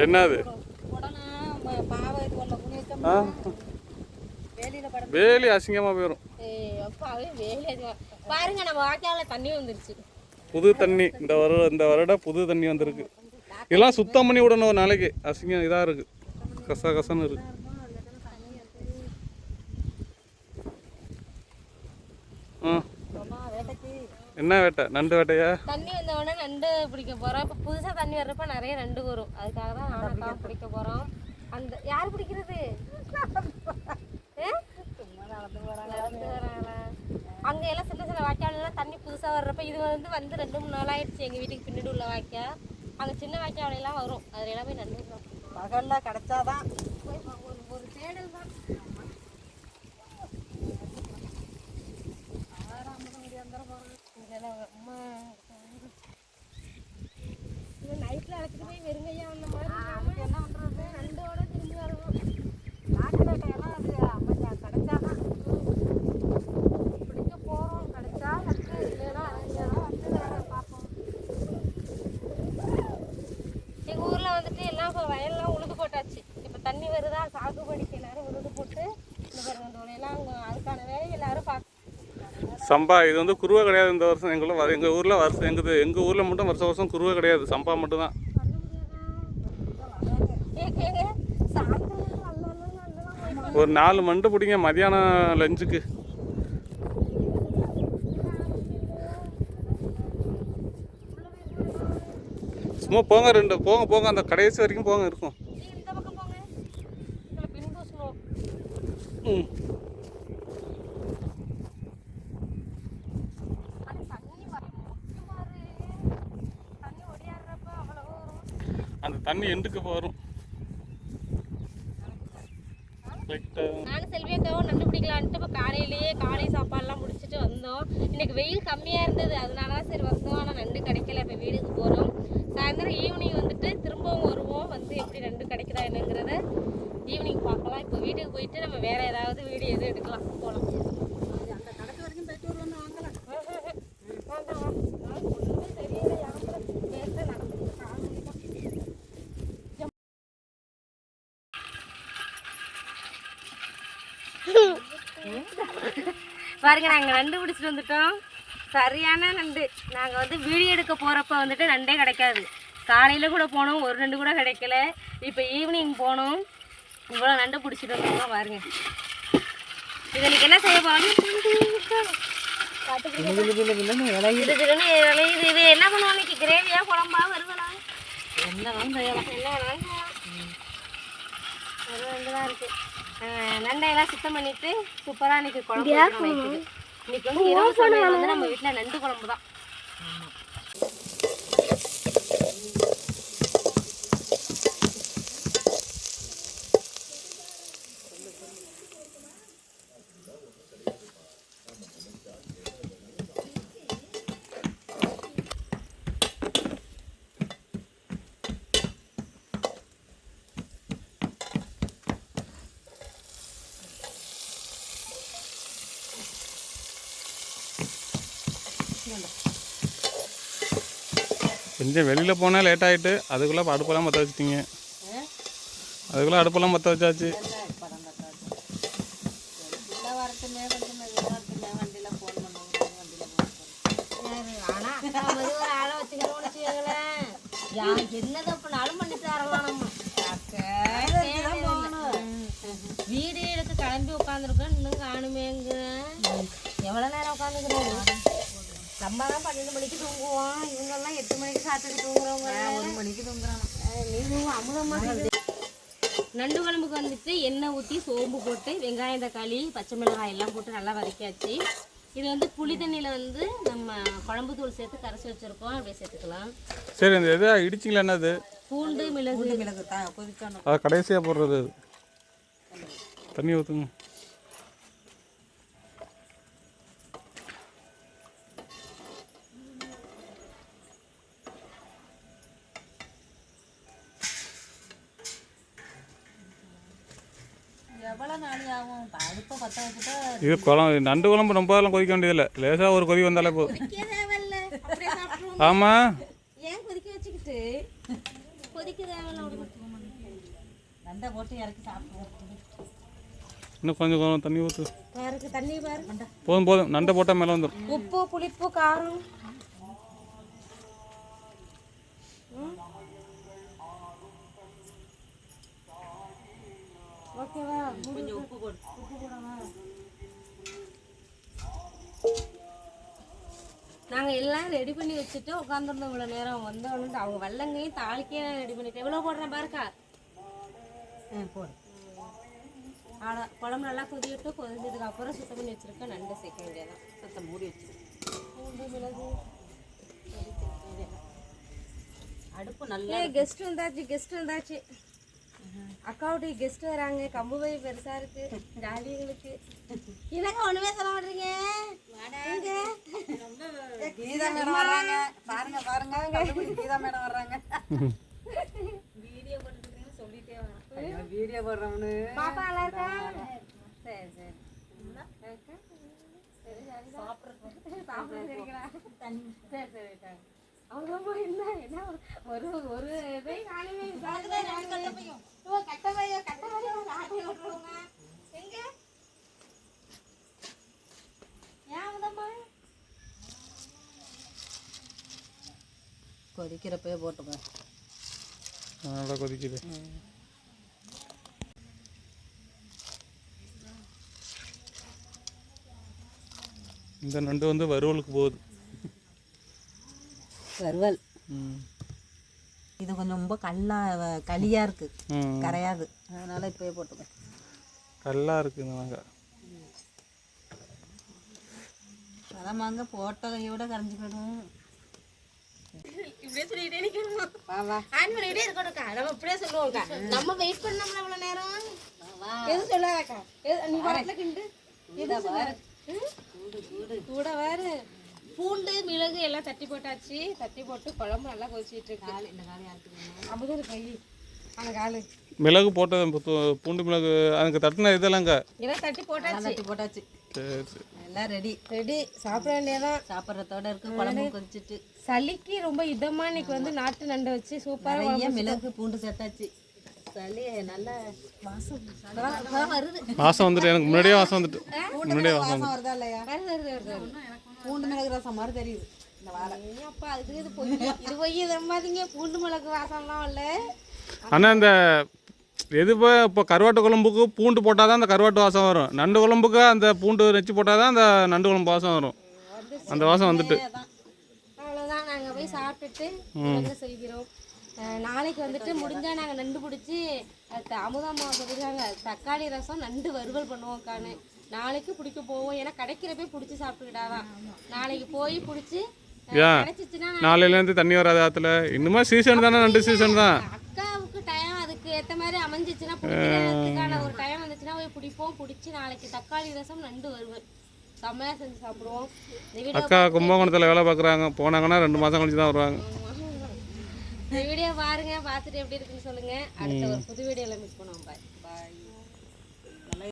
என்னது? வேலி அசிங்கமாக போயிடும் பாருங்க நம்ம வாய்க்கால தண்ணி வந்துருச்சு. புது தண்ணி. இந்த வருட இந்த வருடம் புது தண்ணி வந்திருக்கு. இதெல்லாம் சுத்தம் பண்ணி விடணும் ஒரு நாளைக்கு. அசிங்கம் இதாக இருக்கு. கச கசன்னு இருக்கு. ஆ. என்ன வேட்டை? நண்டு வேட்டையா? தண்ணி வந்த உடனே நண்டு பிடிக்க போறோம். இப்போ புதுசா தண்ணி வர்றப்ப நிறைய நண்டு வரும். அதுக்காக தான் நானக்கா பிடிக்க போறோம். அந்த யார் பிடிக்கிறது? அங்க எல்லாம் சின்ன சின்ன வாய்க்கால் எல்லாம் தண்ணி புதுசா வர்றப்ப இது வந்து வந்து ரெண்டு மூணு நாள் ஆயிடுச்சு. எங்க வீட்டுக்கு பின்னாடி உள்ள வாய்க்கா. அங்க சின்ன வாய்க்கால் எல்லாம் வரும். அதுல எல்லாம் போய் நண்டு பகல்ல கிடைச்சாதான். ஒரு தேடல் தான். நைட்டில் அழைச்சிட்டு போய் வெறுங்கையா வந்த மாதிரி என்ன பண்ணுறது நண்டோட திரும்பி வருவோம் நாட்டு வேட்டையெல்லாம் அது அமைஞ்சா கிடைச்சாதான் பிடிக்க போறோம் கிடைச்சா நட்டு இல்லைன்னா இல்லைன்னா வந்து வேற பார்ப்போம் எங்கள் ஊரில் வந்துட்டு எல்லாம் இப்போ வயல்லாம் உழுது போட்டாச்சு. இப்போ தண்ணி வருதா சாகுபடிக்கு எல்லாரும் உழுது போட்டு இந்த பாருங்க இந்த எல்லாம் அவங்க அதுக்கான வேலையை எல்லாரும் பார்க்க சம்பா இது வந்து குருவை கிடையாது இந்த வருஷம். எங்குள்ள வ- எங்க ஊர்ல வருஷம் எங்குது எங்க ஊர்ல மட்டும் வருஷம் வருஷம் குருவை கிடையாது. சம்பா மட்டும்தான். ஒரு நாலு மண்டு பிடிங்க மதியானம் லஞ்சுக்கு. சும்மா போங்க ரெண்டு போங்க போங்க. அந்த கடைசி வரைக்கும் போங்க இருக்கும். ம் அது தண்ணி வர- முக்கிய பாரு. தண்ணி ஒடியாடுறப்ப அவ்வளவு வரும். அந்த தண்ணி எண்டுக்கு வரும். Uh, நானும் செல்வியக்காவும் நண்டு பிடிக்கலான்ட்டு இப்போ காலையிலேயே காலை சாப்பாடுலாம் முடிச்சுட்டு வந்தோம். இன்னைக்கு வெயில் கம்மியாக இருந்தது அதனால தான் சரி வந்தோம். ஆனால் நண்டு கிடைக்கல இப்போ வீட்டுக்கு போகிறோம் சாயந்தரம் ஈவினிங் வந்துட்டு திரும்பவும் வருவோம். வந்து எப்படி நண்டு கிடைக்குதா என்னங்கிறத ஈவினிங் பார்க்கலாம். இப்போ வீட்டுக்கு போயிட்டு நம்ம வேறு ஏதாவது வீடியோ எதுவும் எடுக்கலாம் போகலாம் பாருங்க நாங்கள் நண்டு பிடிச்சிட்டு வந்துட்டோம். சரியான நண்டு. நாங்கள் வந்து வீடியோ எடுக்க போகிறப்ப வந்துட்டு நண்டே கிடைக்காது. காலையில் கூட போனோம் ஒரு நண்டு கூட கிடைக்கல. இப்போ ஈவினிங் போனோம். இவ்வளோ நண்டு பிடிச்சிட்டு வந்துருக்கோம் பாருங்க. இது இன்னைக்கு என்ன செய்ய போகிறோம் இது இது என்ன பண்ணுவோம் இன்னைக்கு? கிரேவியா குழம்பா வருவலா என்ன வேணாலும் செய்யலாம். என்ன வேணாலும் செய்யலாம். ஒரு ரெண்டு தான் இருக்கு. அஹ் நண்டையெல்லாம் சுத்தம் பண்ணிட்டு சூப்பரா இன்னைக்கு குழம்பு. இன்னைக்கு வந்து இரவு சமையல் வந்து நம்ம வீட்ல நண்டு குழம்பு தான் கொஞ்சம் வெளியில் போனால் லேட் ஆகிட்டு அதுக்குள்ளே அடுப்பெல்லாம் பற்ற வச்சிட்டீங்க. அதுக்குள்ளே அடுப்பெல்லாம் பற்ற வச்சாச்சு. என்னதான் பண்ணாலும் பண்ணி தரலாம் நம்ம வீடு எடுத்து கிளம்பி உட்காந்துருக்கோம் இன்னும் காணுமேங்க எவ்வளோ நேரம் உட்காந்துக்கிறோம் நம்ம தான் பன்னெண்டு மணிக்கு தூங்குவோம். இவங்கெல்லாம் எட்டு மணிக்கு சாப்பிட்டு தூங்குறவங்க ஒரு மணிக்கு தூங்குறாங்க. நீ தூங்க அமுதமா நண்டு குழம்புக்கு வந்துட்டு எண்ணெய் ஊற்றி சோம்பு போட்டு வெங்காயம் தக்காளி பச்சை மிளகாய் எல்லாம் போட்டு நல்லா வதக்கியாச்சு. இது வந்து புளி தண்ணியில் வந்து நம்ம குழம்பு தூள் சேர்த்து கரைச்சி வச்சுருக்கோம். அப்படியே சேர்த்துக்கலாம். சரி இந்த எதை இடிச்சிங்களா என்னது? பூண்டு மிளகு. மிளகு தான் கொதிக்கணும் அதை கடைசியாக போடுறது தண்ணி ஊற்றுங்க இது குழம்பு நண்டு குழம்பு ரொம்ப எல்லாம் கொதிக்க வேண்டியதில்லை. லேசாக ஒரு கொதி வந்தாலே போதும். ஆமாம் ஏன் கொதிக்க வச்சுக்கிட்டு? கொதிக்க தேவையில்ல நண்டை போட்டு இறக்கி சாப்பிடுவோம். இன்னும் கொஞ்சம் கொஞ்சம் தண்ணி ஊற்று பாருக்கு தண்ணி பாரு. போதும் போதும். நண்டை போட்டால் மேலே வந்துடும் உப்பு புளிப்பு காரம். ஓகேவா? கொஞ்சம் உப்பு போடு. நாங்கள் எல்லாம் ரெடி பண்ணி வச்சுட்டு உட்காந்துருந்தோம் இவ்வளோ நேரம். வந்தோன்னு அவங்க வெள்ளங்கையும் தாளிக்கே ரெடி பண்ணிட்டேன் எவ்வளோ போடுறேன் பாருக்கா? போடு. அவ்வளோ குழம்பு நல்லா கொதிவிட்டு கொதிஞ்சதுக்கு அப்புறம் சுத்தம் பண்ணி வச்சிருக்கேன் நண்டு சேர்க்க வேண்டியதான் சத்தம் மூடி வச்சு பூண்டு மிளகு. அடுப்பு நல்லா கெஸ்ட் வந்தாச்சு கெஸ்ட் வந்தாச்சு. அக்காவுடைய கெஸ்ட் வராங்க. கம்பு பை பெருசா இருக்கு. ஜாலிகளுக்கு எனக்கு ஒண்ணுமே சொல்ல மாட்டீங்க? கீதா மேடம் வர்றாங்க. பாருங்க பாருங்க. கீதா மேடம் வர்றாங்க. வீடியோ போட்டுருக்கேன்னு சொல்லிட்டே வரேன். வீடியோ போடுறோம்னு பாப்பா நல்லா இருக்கா? சரி சரி. சரி சரி. சரி அவங்க போய் என்ன என்ன ஒரு ஒரு இதை? கொதிக்கிறப்பே போட்டுக்கோ. நல்லா கொதிக்குது. இந்த நண்டு வந்து வறுவலுக்கு போகுது. வறுவல். இது கொஞ்சம் ரொம்ப கல்லா களியா இருக்கு. கரையாது. அதனால இப்பயே போட்டுக்கோ கல்லாக இருக்குது இந்த மாங்காய் பழமாங்க போட்ட கையோட கரைஞ்சு போயிடும் இப்படியே சொல்லிட்டே நிக்கணுமா நம்ம இப்படியே சொல்லுவோம்க்கா. நம்ம வெயிட் பண்ணோம்ல இவ்வளவு நேரம். எது சொல்லாதக்கா நீ வாட்டில கிண்டு? கூட வேறு பூண்டு மிளகு எல்லாம் தட்டி போட்டாச்சு. தட்டி போட்டு குழம்பு நல்லா கொதிச்சிட்டு இருக்கு. இந்த காலி ஆட்டுக்கணும் அப்படிதான் கை. அந்த காலு. மிளகு போட்டது பூண்டு மிளகு அதுக்கு தட்டின இதெல்லாங்க. எல்லாம் தட்டி போட்டாச்சு. தட்டி போட்டாச்சு. சரி சரி. எல்லாம் ரெடி. ரெடி. சாப்பிட வேண்டியதான் சாப்பிட்றதோட இருக்கு குழம்பு கொதிச்சிட்டு. சளிக்கு ரொம்ப இதமா இன்னைக்கு வந்து நாட்டு நண்டை வச்சு சூப்பரா நிறைய மிளகு பூண்டு சேர்த்தாச்சு. சளி நல்ல வாசம். வருது. வாசம் வந்துட்டு எனக்கு முன்னாடியே வாசம் வந்துட்டு. முன்னாடியே வாசம் வருதா இல்லையா? வருது வருது வருது. பூண்டு மிளகு ரசம் மாதிரி தெரியுது. இந்த வாரம் அப்பா அதுக்கு இது பொய். இது பொய் தம்மாதீங்க பூண்டு மிளகு வாசம்லாம் இல்ல. ஆனால் இந்த எது இப்போ இப்போ கருவாட்டு குழம்புக்கு பூண்டு போட்டால் தான் அந்த கருவாட்டு வாசம் வரும். நண்டு குழம்புக்கு அந்த பூண்டு நெச்சு போட்டால் தான் அந்த நண்டு குழம்பு வாசம் வரும். அந்த வாசம் வந்துட்டு. அவ்வளோதான் நாங்கள் போய் சாப்பிட்டுட்டு செய்கிறோம். நாளைக்கு வந்துட்டு முடிஞ்சா நாங்கள் நண்டு பிடிச்சி அமுதாம்மா சொல்லிருக்காங்க தக்காளி ரசம் நண்டு வறுவல் பண்ணுவோம் காணு நாளைக்கு பிடிக்க போவோம். ஏன்னா கிடைக்கிறப்ப பிடிச்சி சாப்பிட்டுக்கிட்டாதான் நாளைக்கு போய் பிடிச்சி நாளையிலேருந்து தண்ணி வராது ஆற்றுல இன்னுமே சீசன் தானே நண்டு சீசன் தான். அக்காவுக்கு டைம் அதுக்கு ஏற்ற மாதிரி அமைஞ்சிச்சுன்னா பிடிக்கிறதுக்கான ஒரு டைம் வந்துச்சுன்னா போய் பிடிப்போம். பிடிச்சி நாளைக்கு தக்காளி ரசம் நண்டு வருவேன். செம்மையாக செஞ்சு சாப்பிடுவோம். இந்த வீடியோ அக்கா கும்பகோணத்தில் வேலை பார்க்குறாங்க. போனாங்கன்னா ரெண்டு மாதம் கழிச்சு தான் வருவாங்க. இந்த வீடியோ பாருங்க பார்த்துட்டு எப்படி இருக்குன்னு சொல்லுங்க. அடுத்த ஒரு புது வீடியோவில் மீட் பண்ணுவோம். பாய்